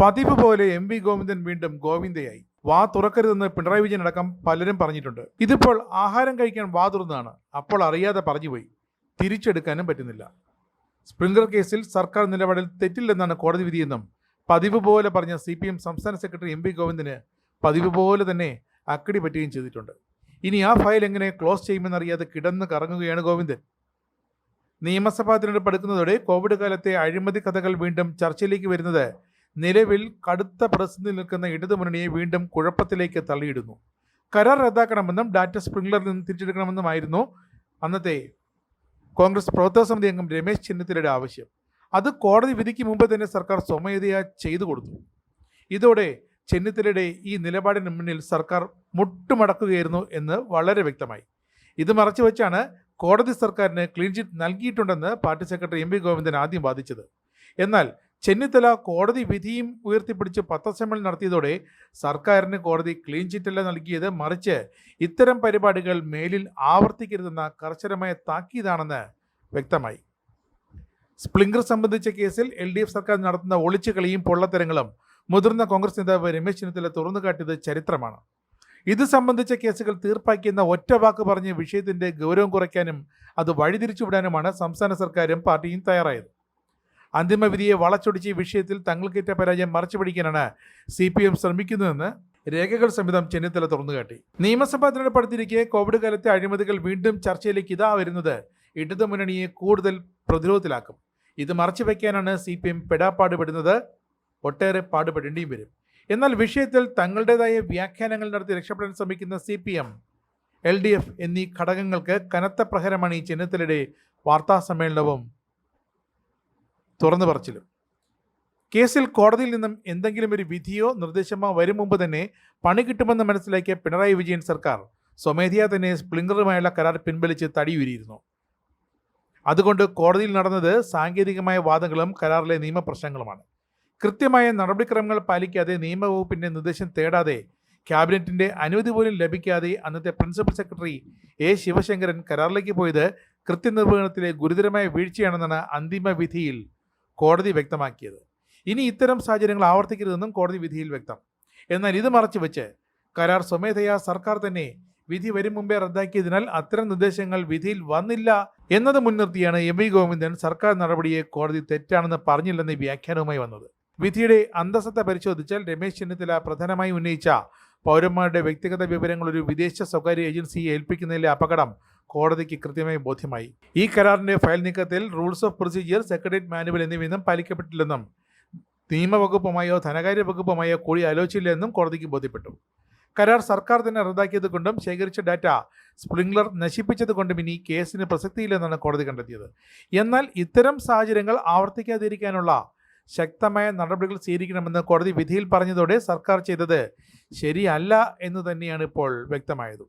പതിവ് പോലെ M V Govindan വീണ്ടും ഗോവിന്ദയായി. വാ തുറക്കരുതെന്ന് പിണറായി വിജയൻ അടക്കം പലരും പറഞ്ഞിട്ടുണ്ട്. ഇതിപ്പോൾ ആഹാരം കഴിക്കാൻ വാ തുറന്നതാണ്. അപ്പോൾ അറിയാതെ പറഞ്ഞുപോയി. തിരിച്ചെടുക്കാനും പറ്റുന്നില്ല. സ്പ്രിംഗർ കേസിൽ സർക്കാർ നിലപാടിൽ തെറ്റില്ലെന്നാണ് കോടതി വിധിയെന്നും പതിവ് പോലെ പറഞ്ഞ സി പി എം സംസ്ഥാന സെക്രട്ടറി എം വി ഗോവിന്ദന് പതിവ് പോലെ തന്നെ അക്കടി പറ്റുകയും ചെയ്തിട്ടുണ്ട്. ഇനി ആ ഫയൽ എങ്ങനെ ക്ലോസ് ചെയ്യുമെന്നറിയാതെ കിടന്ന് കറങ്ങുകയാണ് ഗോവിന്ദൻ. നിയമസഭാ തിരഞ്ഞെടുപ്പ് അടുക്കുന്നതോടെ കോവിഡ് കാലത്തെ അഴിമതി കഥകൾ വീണ്ടും ചർച്ചയിലേക്ക് വരുന്നത് നിലവിൽ കടുത്ത പ്രതിസന്ധി നിൽക്കുന്ന ഇടതുമുന്നണിയെ വീണ്ടും കുഴപ്പത്തിലേക്ക് തള്ളിയിടുന്നു. കരാർ റദ്ദാക്കണമെന്നും ഡാറ്റ സ്പ്രിംഗ്ലറിൽ നിന്ന് തിരിച്ചെടുക്കണമെന്നുമായിരുന്നു അന്നത്തെ കോൺഗ്രസ് പ്രവർത്തക സമിതി അംഗം രമേശ് ചെന്നിത്തലയുടെ ആവശ്യം. അത് കോടതി വിധിക്ക് മുമ്പ് തന്നെ സർക്കാർ സ്വമേധയാ ചെയ്തു കൊടുത്തു. ഇതോടെ ചെന്നിത്തലയുടെ ഈ നിലപാടിന് മുന്നിൽ സർക്കാർ മുട്ടുമടക്കുകയായിരുന്നു എന്ന് വളരെ വ്യക്തമായി. ഇത് മറച്ചു വെച്ചാണ് കോടതി സർക്കാരിന് ക്ലീൻ ചിറ്റ് നൽകിയിട്ടുണ്ടെന്ന് party secretary M V Govindan ആദ്യം വാദിച്ചത്. എന്നാൽ ചെന്നിത്തല കോടതി വിധിയും ഉയർത്തിപ്പിടിച്ച് പത്രസമ്മേളനം നടത്തിയതോടെ സർക്കാരിന് കോടതി ക്ലീൻ ചിറ്റല്ല നൽകിയത്. മറിച്ച് ഇത്തരം പരിപാടികൾ മേലിൽ ആവർത്തിക്കരുതെന്ന കർശനമായ താക്കീതാണെന്ന് വ്യക്തമായി. സ്പ്ലിങ്കർ സംബന്ധിച്ച കേസിൽ എൽ ഡി എഫ് സർക്കാർ നടത്തുന്ന ഒളിച്ചുകളിയും പൊള്ളത്തരങ്ങളും മുതിർന്ന കോൺഗ്രസ് നേതാവ് രമേശ് ചെന്നിത്തല തുറന്നുകാട്ടിയത് ചരിത്രമാണ്. ഇത് സംബന്ധിച്ച കേസുകൾ തീർപ്പാക്കിയെന്ന ഒറ്റ വാക്ക് പറഞ്ഞ് വിഷയത്തിന്റെ ഗൗരവം കുറയ്ക്കാനും അത് വഴിതിരിച്ചുവിടാനുമാണ് സംസ്ഥാന സർക്കാരും പാർട്ടിയും തയ്യാറായത്. അന്തിമവിധിയെ വളച്ചൊടിച്ച് ഈ വിഷയത്തിൽ തങ്ങൾക്കേറ്റ പരാജയം മറച്ചുപിടിക്കാനാണ് സി പി എം ശ്രമിക്കുന്നതെന്ന് രേഖകൾ സമിതം ചെന്നിത്തല തുറന്നുകാട്ടി നിയമസഭാ തിരഞ്ഞെടുപ്പടുത്തിരിക്കെ കോവിഡ് കാലത്തെ അഴിമതികൾ വീണ്ടും ചർച്ചയിലേക്ക് ഇതാ വരുന്നത് ഇടതുമുന്നണിയെ കൂടുതൽ പ്രതിരോധത്തിലാക്കും. ഇത് മറച്ചുവെക്കാനാണ് സി പി എം പെടാപ്പാടുപെടുന്നത് ഒട്ടേറെ പാടുപെടേണ്ടിയും വരും. എന്നാൽ വിഷയത്തിൽ തങ്ങളുടേതായ വ്യാഖ്യാനങ്ങൾ നടത്തി രക്ഷപ്പെടാൻ ശ്രമിക്കുന്ന C P M L D F എന്നീ ഘടകങ്ങൾക്ക് കനത്ത പ്രഹരമാണ് ഈ ചെന്നിത്തലയുടെ വാർത്താ സമ്മേളനവും തുറന്നു പറച്ചിലും. കേസിൽ കോടതിയിൽ നിന്നും എന്തെങ്കിലും ഒരു വിധിയോ നിർദ്ദേശമോ വരും മുമ്പ് തന്നെ പണി കിട്ടുമെന്ന് മനസ്സിലാക്കിയ പിണറായി വിജയൻ സർക്കാർ സ്വമേധയാ തന്നെ സ്പ്ലിംഗറുമായുള്ള കരാർ പിൻവലിച്ച് തടിയുരിയിരുന്നു. അതുകൊണ്ട് കോടതിയിൽ നടന്നത് സാങ്കേതികമായ വാദങ്ങളും കരാറിലെ നിയമപ്രശ്നങ്ങളുമാണ് കൃത്യമായ നടപടിക്രമങ്ങൾ പാലിക്കാതെ നിയമവകുപ്പിന്റെ നിർദ്ദേശം തേടാതെ ക്യാബിനറ്റിന്റെ അനുമതി പോലും ലഭിക്കാതെ അന്നത്തെ പ്രിൻസിപ്പൽ സെക്രട്ടറി എ ശിവശങ്കരൻ കരാറിലേക്ക് പോയത് കൃത്യനിർവഹണത്തിലെ ഗുരുതരമായ വീഴ്ചയാണെന്നാണ് അന്തിമ വിധിയിൽ കോടതി വ്യക്തമാക്കിയത്. ഇനി ഇത്തരം സാഹചര്യങ്ങൾ ആവർത്തിക്കരുതെന്നും കോടതി വിധിയിൽ വ്യക്തം. എന്നാൽ ഇത് മറച്ചു വെച്ച് കരാർ സ്വമേധയാ സർക്കാർ തന്നെ വിധി വരും മുമ്പേ റദ്ദാക്കിയതിനാൽ അത്തരം നിർദ്ദേശങ്ങൾ വിധിയിൽ വന്നില്ല എന്നത് മുൻനിർത്തിയാണ് എം വി ഗോവിന്ദൻ സർക്കാർ നടപടിയെ കോടതി തെറ്റാണെന്ന് പറഞ്ഞില്ലെന്ന വ്യാഖ്യാനവുമായി വന്നത്. വിധിയുടെ അന്തസത്ത പരിശോധിച്ചാൽ രമേശ് ചെന്നിത്തല പ്രധാനമായി ഉന്നയിച്ച പൗരന്മാരുടെ വ്യക്തിഗത വിവരങ്ങൾ ഒരു വിദേശ സ്വകാര്യ ഏജൻസിയെ ഏൽപ്പിക്കുന്നതിലെ അപകടം കോടതിക്ക് കൃത്യമായി ബോധ്യമായി. ഈ കരാറിന്റെ ഫയൽ നീക്കത്തിൽ rules of procedure secretariat manual എന്നിവയൊന്നും പാലിക്കപ്പെട്ടില്ലെന്നും നിയമവകുപ്പുമായോ ധനകാര്യ വകുപ്പുമായോ കൂടി ആലോചിച്ചില്ലെന്നും കോടതിക്ക് ബോധ്യപ്പെട്ടു. കരാർ സർക്കാർ തന്നെ റദ്ദാക്കിയത് കൊണ്ടും ശേഖരിച്ച ഡാറ്റ സ്പ്രിംഗ്ലർ നശിപ്പിച്ചത് കൊണ്ടും ഇനി കേസിന് പ്രസക്തിയില്ലെന്നാണ് കോടതി കണ്ടെത്തിയത്. എന്നാൽ ഇത്തരം സാഹചര്യങ്ങൾ ആവർത്തിക്കാതിരിക്കാനുള്ള ശക്തമായ നടപടികൾ സ്വീകരിക്കണമെന്ന് കോടതി വിധിയിൽ പറഞ്ഞതോടെ സർക്കാർ ചെയ്തത് ശരിയല്ല എന്ന് തന്നെയാണ് ഇപ്പോൾ വ്യക്തമായത്.